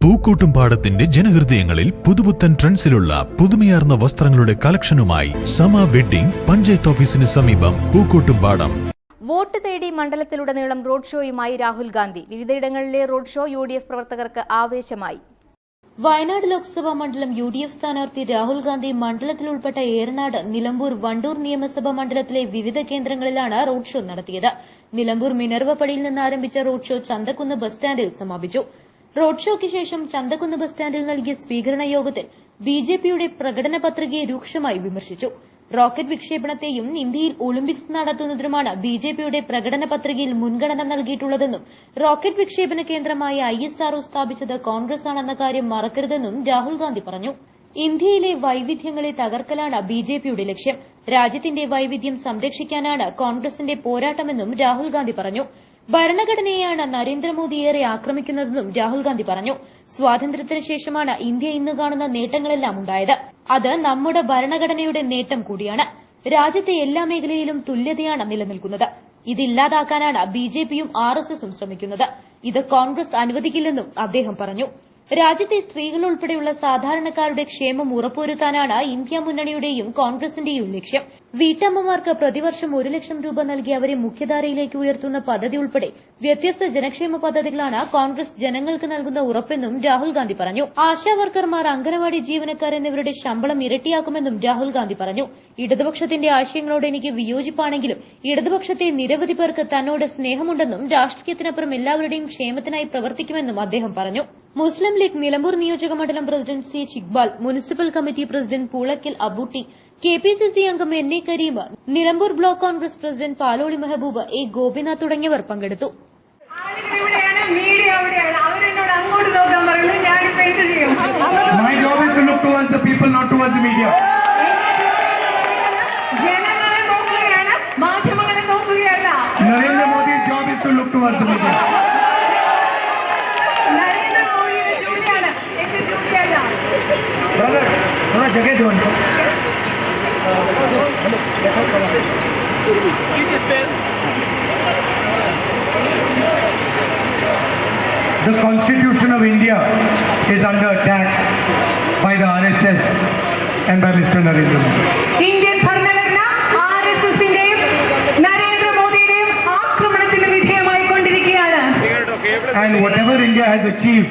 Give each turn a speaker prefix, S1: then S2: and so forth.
S1: പൂക്കോട്ടുംപാടത്തിന്റെ ജനഹൃദയങ്ങളിൽ പുതുപുത്തൻ ട്രെൻഡ്സിലുള്ള പുതുമയാർന്ന വസ്ത്രങ്ങളുടെ കളക്ഷനുമായി സമ വെഡ്ഡിംഗ് പഞ്ചായത്ത് ഓഫീസിന് സമീപം പൂക്കൂട്ടും പാടം.
S2: വോട്ട് തേടി മണ്ഡലത്തിലുടനീളം റോഡ് ഷോയുമായി Rahul Gandhi. വിവിധയിടങ്ങളിലെ road show U D F പ്രവർത്തകർക്ക് ആവേശമായി.
S3: വയനാട് ലോക്സഭാ മണ്ഡലം യു ഡി എഫ് സ്ഥാനാർത്ഥി രാഹുൽ ഗാന്ധി മണ്ഡലത്തിൽ ഉൾപ്പെട്ട ഏറനാട് നിലമ്പൂർ വണ്ടൂർ നിയമസഭാ മണ്ഡലത്തിലെ വിവിധ കേന്ദ്രങ്ങളിലാണ് റോഡ് ഷോ നടത്തിയത്. നിലമ്പൂർ മിനർവപ്പടിയിൽ നിന്ന് ആരംഭിച്ച റോഡ് ഷോ ചന്തക്കുന്ന് ബസ് സ്റ്റാൻഡിൽ സമാപിച്ചു. റോഡ് ഷോയ്ക്ക് ശേഷം ചന്തക്കുന്ന് ബസ് സ്റ്റാൻഡിൽ നൽകിയ സ്വീകരണ യോഗത്തിൽ ബിജെപിയുടെ പ്രകടന പത്രികയെ രൂക്ഷമായി വിമർശിച്ചു. റോക്കറ്റ് വിക്ഷേപണത്തെയും ഇന്ത്യയിൽ ഒളിമ്പിക്സ് നടത്തുന്നതിനുമാണ് ബിജെപിയുടെ പ്രകടന പത്രികയിൽ മുൻഗണന നൽകിയിട്ടുള്ളതെന്നും റോക്കറ്റ് വിക്ഷേപണ കേന്ദ്രമായ ഐഎസ്ആർഒ എസ് ആർഒ സ്ഥാപിച്ചത് കോൺഗ്രസ് ആണെന്ന കാര്യം മറക്കരുതെന്നും രാഹുൽ ഗാന്ധി പറഞ്ഞു. ഇന്ത്യയിലെ വൈവിധ്യങ്ങളെ തകർക്കലാണ് ബിജെപിയുടെ ലക്ഷ്യം. രാജ്യത്തിന്റെ വൈവിധ്യം സംരക്ഷിക്കാനാണ് കോൺഗ്രസിന്റെ പോരാട്ടമെന്നും രാഹുൽ ഗാന്ധി പറഞ്ഞു. ഭരണഘടനയെയാണ് നരേന്ദ്രമോദി ഏറെ ആക്രമിക്കുന്നതെന്നും രാഹുൽ ഗാന്ധി പറഞ്ഞു. സ്വാതന്ത്ര്യത്തിന് ശേഷമാണ് ഇന്ത്യ ഇന്ന് കാണുന്ന നേട്ടങ്ങളെല്ലാം ഉണ്ടായത്. അത് നമ്മുടെ ഭരണഘടനയുടെ നേട്ടം കൂടിയാണ്. രാജ്യത്തെ എല്ലാ മേഖലയിലും തുല്യതയാണ് നിലനിൽക്കുന്നത്. ഇതില്ലാതാക്കാനാണ് ബിജെപിയും ആർഎസ്എസും ആർ ശ്രമിക്കുന്നത്. ഇത് കോൺഗ്രസ് അനുവദിക്കില്ലെന്നും അദ്ദേഹം പറഞ്ഞു. രാജ്യത്തെ സ്ത്രീകൾ ഉൾപ്പെടെയുള്ള സാധാരണക്കാരുടെ ക്ഷേമം ഉറപ്പുവരുത്താനാണ് ഇന്ത്യ മുന്നണിയുടെയും കോൺഗ്രസിന്റെയും ലക്ഷ്യം. വീട്ടമ്മമാർക്ക് പ്രതിവർഷം ഒരു ലക്ഷം രൂപ നൽകി അവരെ മുഖ്യധാരയിലേക്ക് ഉയർത്തുന്ന പദ്ധതി ഉൾപ്പെടെ വ്യത്യസ്ത ജനക്ഷേമ പദ്ധതികളാണ് കോൺഗ്രസ് ജനങ്ങൾക്ക് നൽകുന്ന ഉറപ്പെന്നും രാഹുൽ ഗാന്ധി പറഞ്ഞു. ആശാവർക്കർമാർ അംഗനവാടി ജീവനക്കാർ എന്നിവരുടെ ശമ്പളം ഇരട്ടിയാക്കുമെന്നും രാഹുൽ ഗാന്ധി പറഞ്ഞു. ഇടതുപക്ഷത്തിന്റെ ആശയങ്ങളോട് എനിക്ക് വിയോജിപ്പാണെങ്കിലും ഇടതുപക്ഷത്തെ നിരവധി പേർക്ക് തന്നോട് സ്നേഹമുണ്ടെന്നും രാഷ്ട്രീയത്തിനപ്പുറം എല്ലാവരുടെയും ക്ഷേമത്തിനായി പ്രവർത്തിക്കുമെന്നും അദ്ദേഹം പറഞ്ഞു. മുസ്ലിം ലീഗ് നിലമ്പൂർ നിയോജക മണ്ഡലം president C H Iqbal municipal committee president Poolakkal Abootty K P C C അംഗം N A Kareem Nilambur block Congress president Paloli Mehaboob A Gopinath തുടങ്ങിയവർ പങ്കെടുത്തു.
S4: ആളുകൾ ഇവിടെയാണ് മീഡിയ അവിടെയാണ് അവരെന്നോട് അങ്ങോട്ട് നോക്കാൻ
S5: ಜಗದು ಅಂತ The Constitution of India is under attack by the RSS and by Mr. Narendra Modi.
S4: Indian ഭരണഘടന ആർ എസ് എസിന്റെയും നരേന്ദ്രമോദിയുടെയും ആക്രമണത്തിന് വിധേയമായി കൊണ്ടിരിക്കുകയാണ്
S5: And whatever India has achieved